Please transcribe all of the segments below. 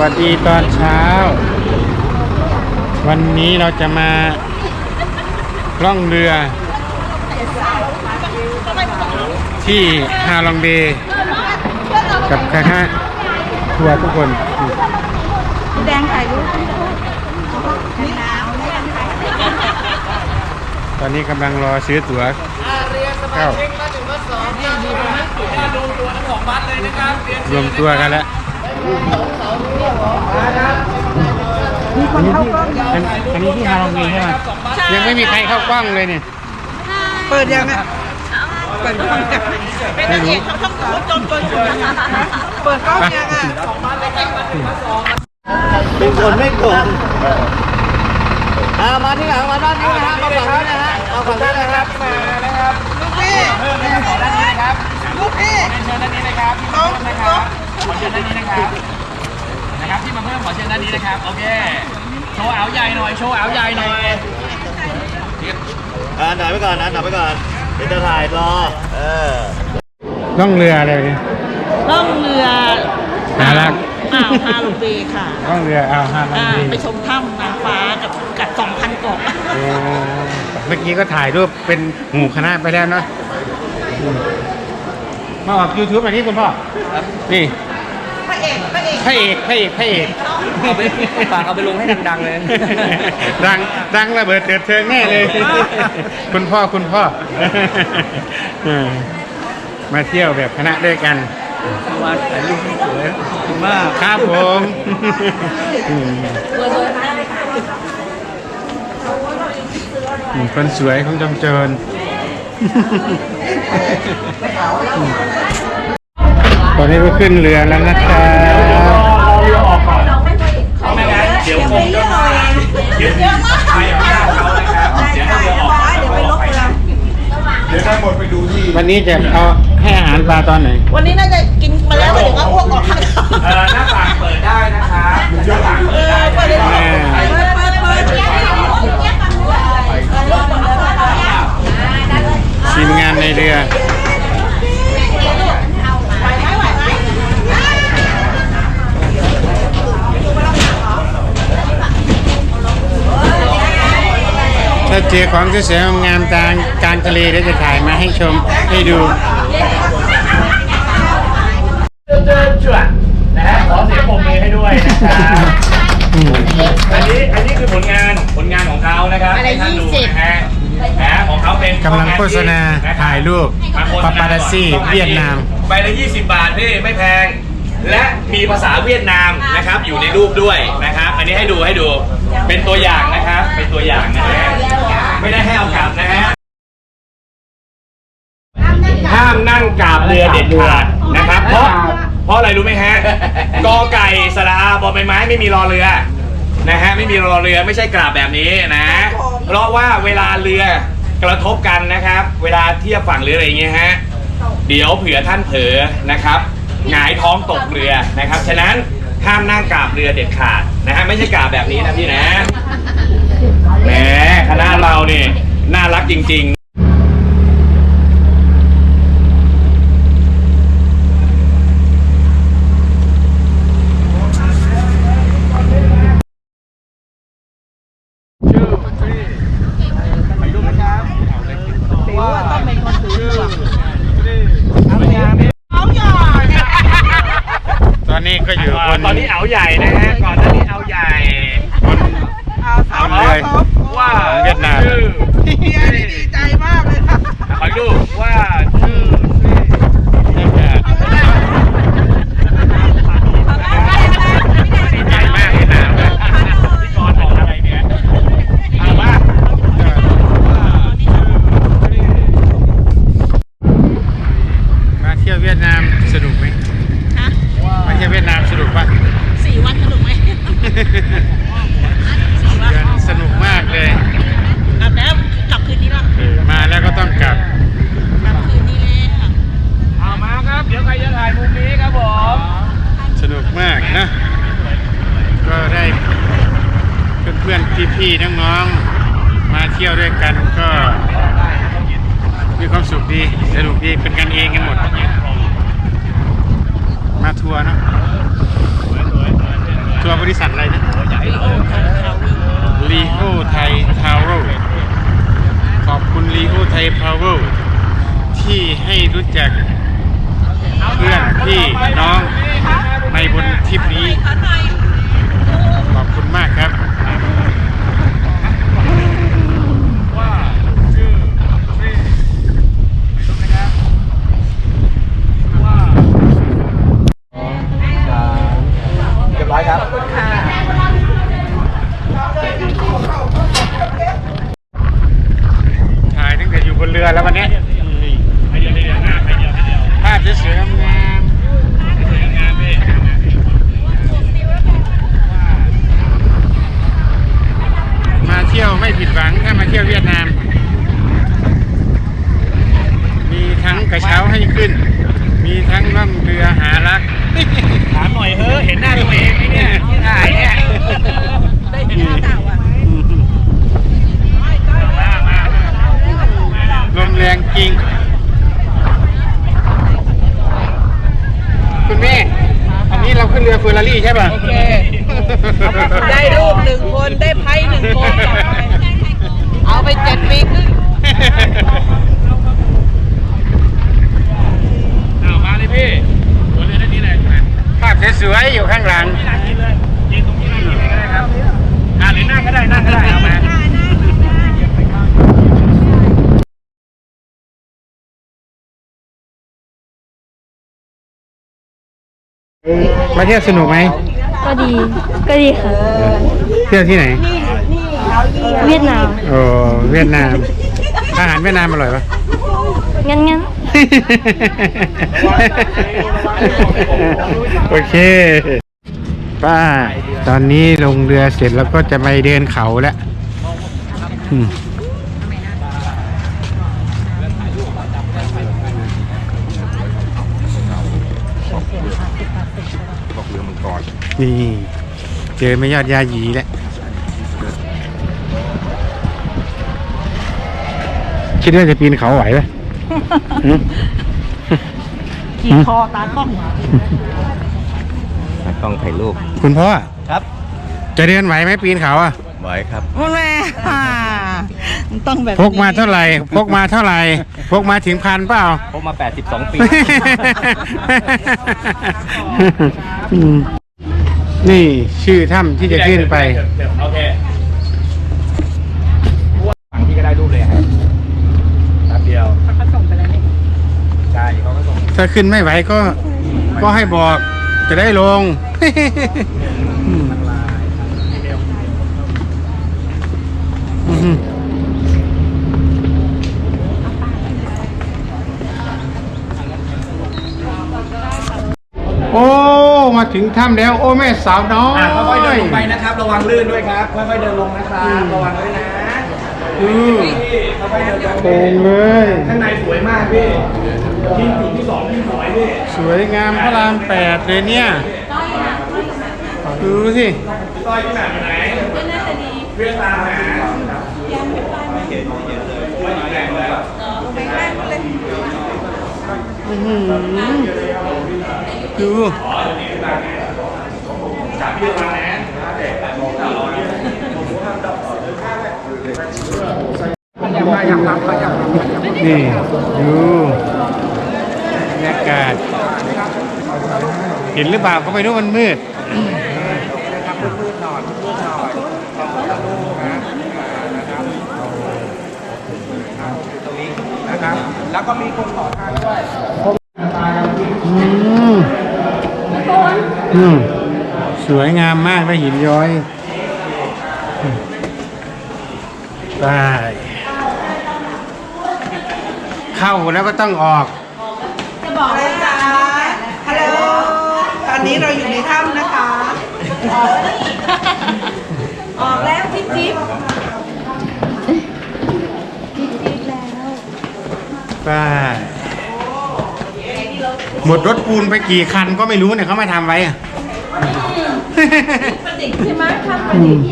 วัสดีตอนเช้า วันนี้เราจะมาล่องเรือ ที่ฮาลองเบกับคณะทัวร์ทุกคนแดงถ่ายรูปตอนนี้กำลังรอซื้อตั๋วเข้ารวมตัวกันแล้ว มีคนเข้ากล้องยังอันอันนี้ที่ฮาลองเบย์ใช่ไหมยังไม่มีใครเข้ากล้องเลยเนี่ยเปิดยังอะเปิดกล้องยังไม่รู้เปิดกล้องยังอะเป็นคนไม่โกงอ่ามาที่หลังมาด้านนี้นะฮะมาฝั่งนี้นะฮะมาฝั่งนี้นะครับมานะครับลูกพี่ขอด้านนี้นะครับ ลูกพี่เชิญด้านนี้นะครับน้องน้องขอเชิญด้านนี้นะครับนะครับที่มาเพิ่มขอเชิญด้านนี้นะครับโอเคโชว์เอาใหญ่หน่อยโชว์เอาใหญ่หน่อยอ่าหน่อยไปก่อนนะหน่อยไปก่อนเดี๋ยวจะถ่ายรอเออล่องเรืออะไรเนี่ยล่องเรือน่ารักอ่าวฮาโลเบย์ค่ะล่องเรืออ่าวฮาลองอ่าเบย์ไปชมถ้ำนางฟ้ากับกับ2,000เกาะโอ้เมื่อกี้ก็ถ่ายรูปเป็นหมู่คณะไปแล้วเนาะอื มมาออก YouTube อันนี้คุณพ่อนี่พระเอกพระเอกพระเอกพระเอกพระเอกเอาไปฝากเอาไปลงให้ดังๆเลย ดังดังระเบิดเถิดเทิงแน่เลย คุณพ่อคุณพ่อเออมาเที่ยวแบบคณะด้วยกันมาถ่ายรูปสวยขอบคุณมากครับผมอืมอืมคนสวยของจำเจิญ ตอนนี้ก็ขึ้นเรือแล้วนะครับเรือออกก่อนไม่งั้นเดี๋ยวคงจะมาเดี๋ยวใครเอาหน้าเขานะครับเดี๋ยวให้เรือออกก่อนเดี๋ยวไปลบเรือเดี๋ยวทั้งหมดไปดูที่วันนี้จะเอาให้อาหารปลาตอนไหน วันนี้น่าจะกินมาแล้วเดี๋ยวก็อ้วกออกข้างนอกเออหน้าต่างเปิดได้นะครับหน้าต่างเอเปิดอได้เปิดเลยเปิดเปิดเปิด ทีมงานในเรือ ถ้า เจอของสวยๆงามๆกลางกลางทะเลเดี๋ยวจะถ่ายมาให้ชมให้ดูเจอจวดนะฮะขอเสียงปรบมือให้ด้วยนะครับอันนี้อันนี้คือผลงานผลงานของเขานะครับให้ท่านดูนะฮะนะของเขาเป็นกำลังโฆษณาถ่ายรูปปาปารัสซี่เวียดนาม ใบละ 20 บาทพี่ไม่แพง และมีภาษาเวียดนามนะครับอยู่ในรูปด้วยนะครับ อันนี้ให้ดูให้ดูเป็นตัวอย่างนะครับเป็นตัวอย่างนะฮะ ห้ามนั่งกราบเรือเด็ดขาดนะครับ เพราะเพราะอะไรรู้ไหมฮะกอไก่สระอาบอใบไม้ไม่มีรอเรือนะฮะไม่มีรอเรือไม่ใช่กราบแบบนี้นะ เพราะว่าเวลาเรือกระทบกันนะครับ เวลาเทียบฝั่งหรืออะไรอย่างเงี้ยฮะเดี๋ยวเผื่อท่านเผลอนะครับหงายท้องตกเรือนะครับ ฉะนั้นห้ามนั่งกราบเรือเด็ดขาดนะฮะไม่ใช่กราบแบบนี้นะพี่นะแหมคณะเราเนี่ยน่ารักจริง ๆ ตอนนี้ก็อยู่บอ่านตอนนี้เอาใหญ่นะฮะก่อนหน้านี้เอาใหญ่บนเอาเท้าบนเรือว่าเวียดนามชื่อเฮียนี่ดีใจมากเลยค่ะขอดูว่าชื่อ ดีใจมากที่หนาวเลย พี่กรณ์บอกอะไรเนี่ยเอาว่า มาเที่ยวเวียดนามสนุกไหม ฮะ มาเที่ยวเวียดนามสนุกปะ สี่วันสนุกไหม เดือนสนุกมากเลย กลับแล้วกลับคืนนี้ละ มาแล้วก็ต้องกลับ กลับคืนนี้แล้ว เอามาครับ เดี๋ยวใครจะถ่ายมุมนี้ครับผม สนุกมากนะ ก็ได้เพี่ๆน้องๆมาเที่ยวด้วยกันก็มีความสุขดีสนุกดีเป็นกันเองกันหมด มาทัวร์เนะทัวร์บริษัทอะไรนะลีโอไทยทาวเวลขอบคุณลีโอไทยทาวเวลที่ให้รู้จักเพื่อนพี่น้องในบนทริปนี้ ขอบคุณมากครับ เรียบร้อยครับ ถ่ายตั้งแต่อยู่บนเรือแล้ววันนี้ภาพสวยๆงามๆมาเที่ยวไม่ผิดหวังถ้ามาเที่ยวเวียดนาม มีทั้งกระเช้าให้ขึ้น มีทั้งล่องเรือหารัก ถามหน่อยเฮ้เห็นหน้าตัวเองไหมเนี่ยที่ถ่ายเนี่ย ได้เห็นหน้าเต่าอะ ลมแรงจริง คุณแม่ อันนี้เราขึ้นเรือเฟอร์รารี่ใช่ป่ะ โอ เคได้ลูกหนึ่งคนได้ไพ่หนึ่งคนกลับไปเอาไปเจ็ดปีครึ่งเอามาเลยพี่หัวเรือด้านนี้เลยภาพสวยๆอยู่ข้างหลังนั่งกินเลยยืนตรงนี้นั่งกินเลยก็ได้ครับอ่าหรือนั่งก็ได้นั่งก็ได้เอามามาเที่ยวสนุกไหม ก็ดี ก็ดีค่ะ เที่ยวที่ไหน เวียดนามโอ้เวียดนาม อาหารเวียดนามอร่อยปะ งั้นงั้นโอเค ป้า ตอนนี้ลงเรือเสร็จแล้วก็จะไปเดินเขาแล้วอืม นี่เจอไม่ยอดยาหยีแล้วคิดว่าจะปีนเขาไหวไหมหืมขี่คอตากล้องต้องถ่ายรูปคุณพ่อครับจะเดินไหวไหมปีนเขาอะไหวครับแม่มันต้องแบบพกมาเท่าไหร่พกมาเท่าไหร่พกมาถึงพันเปล่าผมมา 82 ปีอืม นี่ชื่อถ้ำที่จะขึ้นไป โอเคฝั่งที่ก็ได้รูปเลยครับแป๊บเดียวเขาส่งไปแล้วนี่ใช่เขาก็ส่งถ้าขึ้นไม่ไหวก็ ก็ให้บอกจะได้ลง อืมอืมโอ้ มาถึงถ้ำแล้ว โอ้แม่สาวน้อยอะค่อยๆเดินลงไปนะครับ ระวังลื่นด้วยครับ ค่อยๆเดินลงนะครับ ระวังด้วยนะอือพี่ค่อยๆเดินลงโป่งเลย ข้างในสวยมากพี่ที่สี่ที่สองที่สวยพี่สวยงามพระรามแปดเลยเนี่ย ดูสิพี่ต้อยที่ไหนอยู่ไหนเพื่อนตามหาไม่เห็นไม่เห็นเลยไม่เห็นแรงเลยอื้อหือ ดูจากพี่มานะนี่ ดูบรรยากาศ เห็นหรือเปล่าก็ไม่รู้มันมืดแล้วก็มีคนต่อทางด้วย อืม อืมสวยงามมากและหินย้อยไปเข้าแล้วก็ต้องออก จะบอกเลยจ้าฮัลโหลตอนนี้เราอยู่ในถ้ำนะคะ ออกแล้วจิ๊บจิ๊บไป หมดรถปูนไปกี่คันก็ไม่รู้เนี่ยเขามาทำไว้อะประดิษฐ์ใช่ไหมทำประดิษฐ์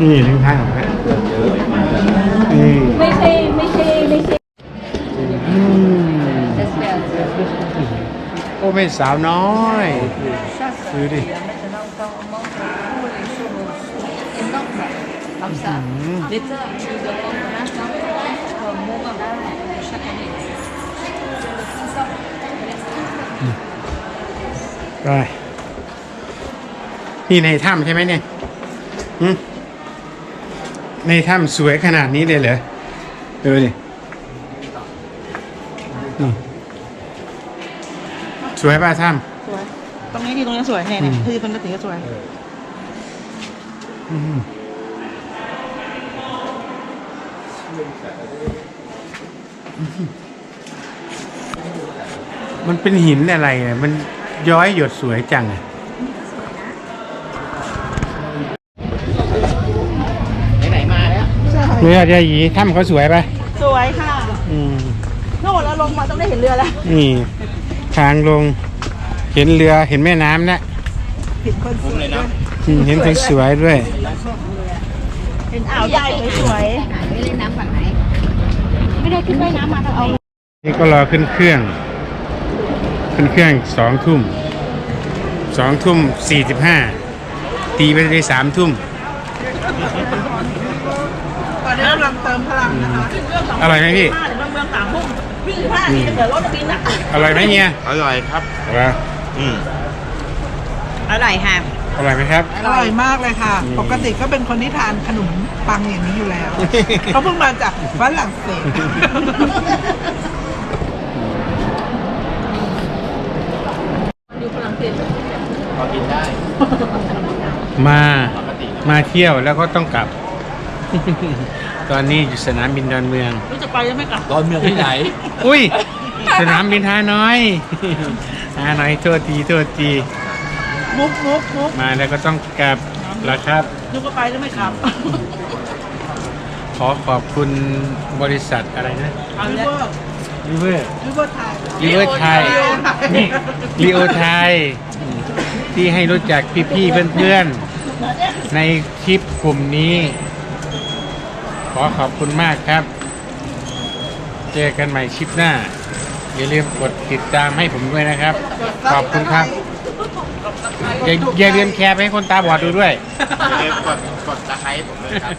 นี่ถึงทางของเขานี่ไม่ใช่ไม่ใช่ไม่ใช่อืมโอ้ไม่สาวน้อยดูดิ Comme ça. ไปนี่ในถ้ำใช่ไหมเนี่ยหึในถ้ำสวยขนาดนี้เลยเหรอดูดินี่สวยป่ะถ้สวย ตรงนี้ที่ตรงนี้สวยเนี่ยเนี่ยที่ตรงนี้ถึงจะสวยำอืมมันเป็นหินอะไรอะมัน ย้อยหยดสวยจังอะเรือเดียหยีถ้ำเขาสวยปะสวยค่ะอืมโน่นแล้วลงมาต้องได้เห็นเรือแล้วนี่ทางลง เห็นเรือเห็นแม่น้ำนะเห็นคนสวยด้วยอืมเห็นคนสวยด้วย เห็นอ่าวใหญ่สวยไม่ได้ขึ้นว่ายน้ำมาทางเอา นี่ก็รอขึ้นเครื่อง ขึ้นเครื่องสองทุ่มสองทุ่มสี่สิบห้าตีไปได้สามทุ่มตอนนี้กำลังเติมพลังนะคะขึ้นเรื่องสองอร่อยไหมพี่ห้าถึงเมืองสามทุ่มวิ่งสิบห้านาทีจะเกิดรถบินอะอร่อยไหมเฮียอร่อยครับอร่อยอืมอร่อยค่ะ อร่อยไหมครับ อร่อยมากเลยค่ะอืมปกติก็เป็นคนที่ทานขนมปังอย่างนี้อยู่แล้ว เขาเพิ่งมาจากฝรั่งเศส มามาเที่ยวแล้วก็ต้องกลับ ตอนนี้อยู่สนามบินดอนเมือง รู้จะไปยังไม่กลับตอนเมืองที่ไหน อุ้ย สนามบินฮานอย ฮานอยโทษทีโทษทีมุกมุกมุกมาแล้วก็ต้องกลับแล้วครับ นึกว่าไปแล้วไม่กลับขอขอบคุณบริษัทอะไรนะเอาแล้วริเวอร์ริเวอร์ไทยริเวอร์ไทยนี่รีโอไทย ที่ให้รู้จักพี่ๆเพื่อนๆ ในคลิปกลุ่มนี้ ขอขอบคุณมากครับ เจอกันใหม่คลิปหน้า อย่าลืมกดติดตามให้ผมด้วยนะครับ ขอบคุณครับ อย่าอย่าลืมแชร์ไปให้คนตาบอดดูด้วย อย่าลืมกดกดตะไคร้ผมด้วยครับ